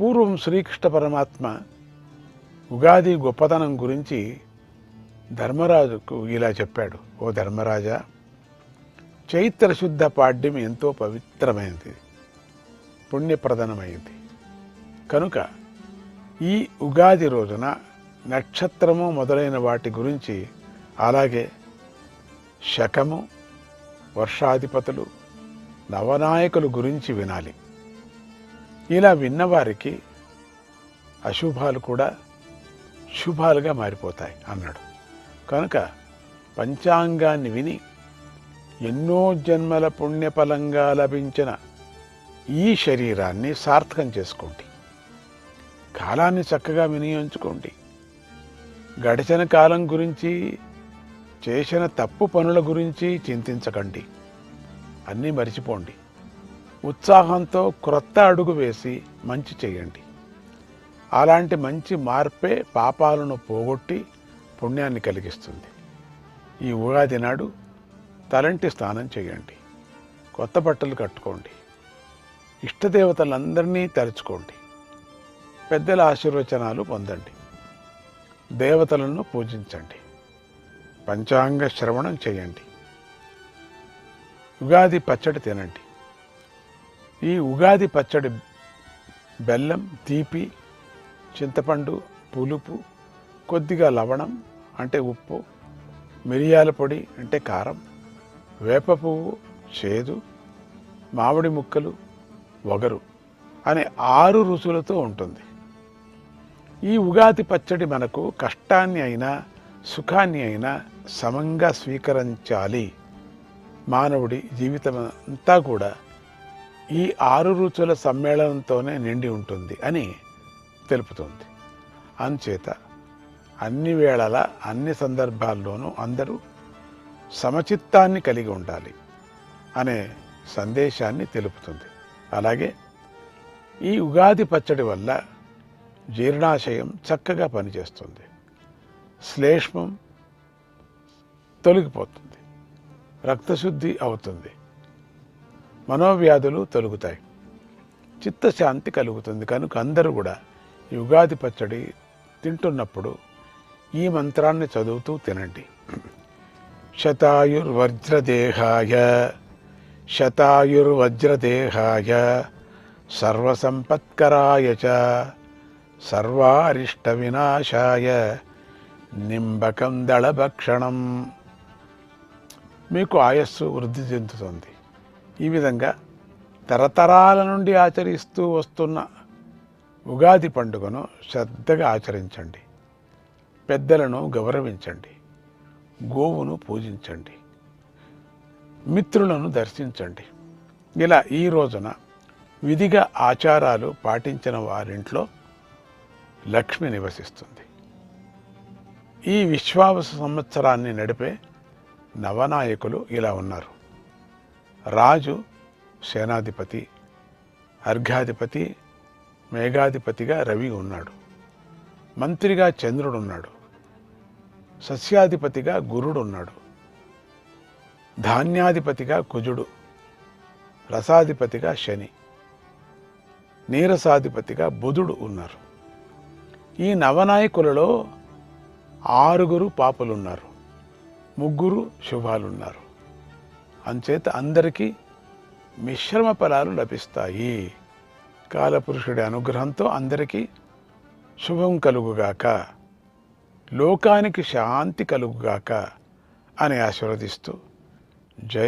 పూర్వం శ్రీకృష్ణ పరమాత్మ ఉగాది గొప్పతనం గురించి ధర్మరాజుకు ఇలా చెప్పాడు ఓ ధర్మరాజా చైత్ర శుద్ధ పాడ్యం ఎంతో పవిత్రమైనది పుణ్యప్రదనమైంది. కనుక ఈ ఉగాది రోజున నక్షత్రము మొదలైన వాటి గురించి అలాగే శకము వర్షాధిపతులు నవనాయకుల గురించి వినాలి. ఇలా విన్నవారికి అశుభాలు కూడా శుభాలుగా మారిపోతాయి అన్నాడు. కనుక పంచాంగాన్ని విని ఎన్నో జన్మల పుణ్యఫలంగా లభించిన ఈ శరీరాన్ని సార్థకం చేసుకోండి. కాలాన్ని చక్కగా వినియోగించుకోండి. గడిచిన కాలం గురించి చేసిన తప్పు పనుల గురించి చింతించకండి. అన్నీ మరిచిపోండి. ఉత్సాహంతో క్రొత్త అడుగు వేసి మంచి చేయండి. అలాంటి మంచి మార్పే పాపాలను పోగొట్టి పుణ్యాన్ని కలిగిస్తుంది. ఈ ఉగాది నాడు తలంటి స్నానం చేయండి. కొత్త బట్టలు కట్టుకోండి. ఇష్టదేవతలందరినీ తలుచుకోండి. పెద్దల ఆశీర్వచనాలు పొందండి. దేవతలను పూజించండి. పంచాంగ శ్రవణం చేయండి. ఉగాది పచ్చడి తినండి. ఈ ఉగాది పచ్చడి బెల్లం తీపి చింతపండు పులుపు కొద్దిగా లవణం అంటే ఉప్పు మిరియాల పొడి అంటే కారం వేప పువ్వు చేదు మామిడి ముక్కలు వగరు అనే ఆరు రుచులతో ఉంటుంది. ఈ ఉగాది పచ్చడి మనకు కష్టాన్ని అయినా సుఖాన్ని అయినా సమంగా స్వీకరించాలి. మానవుడి జీవితం అంతా కూడా ఈ ఆరు రుచుల సమ్మేళనంతోనే నిండి ఉంటుంది అని తెలుపుతుంది. అంచేత అన్ని వేళల అన్ని సందర్భాల్లోనూ అందరూ సమచిత్తాన్ని కలిగి ఉండాలి అనే సందేశాన్ని తెలుపుతుంది. అలాగే ఈ ఉగాది పచ్చడి వల్ల జీర్ణాశయం చక్కగా పనిచేస్తుంది. శ్లేష్మం తొలగిపోతుంది. రక్తశుద్ధి అవుతుంది. మనోవ్యాధులు తొలుగుతాయి. చిత్తశాంతి కలుగుతుంది. కనుక అందరూ కూడా ఈ ఉగాది పచ్చడి తింటున్నప్పుడు ఈ మంత్రాన్ని చదువుతూ తినండి. శతాయుర్వజ్రదేహాయ శతాయుర్వజ్రదేహాయ సర్వసంపత్కరాయ చ సర్వారిష్ట వినాశాయ నింబకం దళభక్షణం. మీకు ఆయస్సు వృద్ధి చెందుతుంది. ఈ విధంగా తరతరాల నుండి ఆచరిస్తూ వస్తున్న ఉగాది పండుగను శ్రద్ధగా ఆచరించండి. పెద్దలను గౌరవించండి. గోవును పూజించండి. మిత్రులను దర్శించండి. ఇలా ఈ రోజున విధిగా ఆచారాలు పాటించిన వారింట్లో లక్ష్మి నివసిస్తుంది. ఈ విశ్వావస సంవత్సరాన్ని నడిపే నవనాయకులు ఇలా ఉన్నారు. రాజు సేనాధిపతి అర్ఘాధిపతి మేఘాధిపతిగా రవి ఉన్నాడు. మంత్రిగా చంద్రుడు ఉన్నాడు సస్యాధిపతిగా గురుడు ఉన్నాడు ధాన్యాధిపతిగా కుజుడు. రసాధిపతిగా శని. నీరసాధిపతిగా బుధుడు ఉన్నారు. ఈ నవనాయకులలో ఆరుగురు పాపులున్నారు. ముగ్గురు శుభాలున్నారు. అంచేత అందరికీ మిశ్రమ ఫలాలు లభిస్తాయి. కాలపురుషుడి అనుగ్రహంతో అందరికీ శుభం కలుగుగాక. లోకానికి శాంతి కలుగుగాక అని ఆశీర్వదిస్తూ జై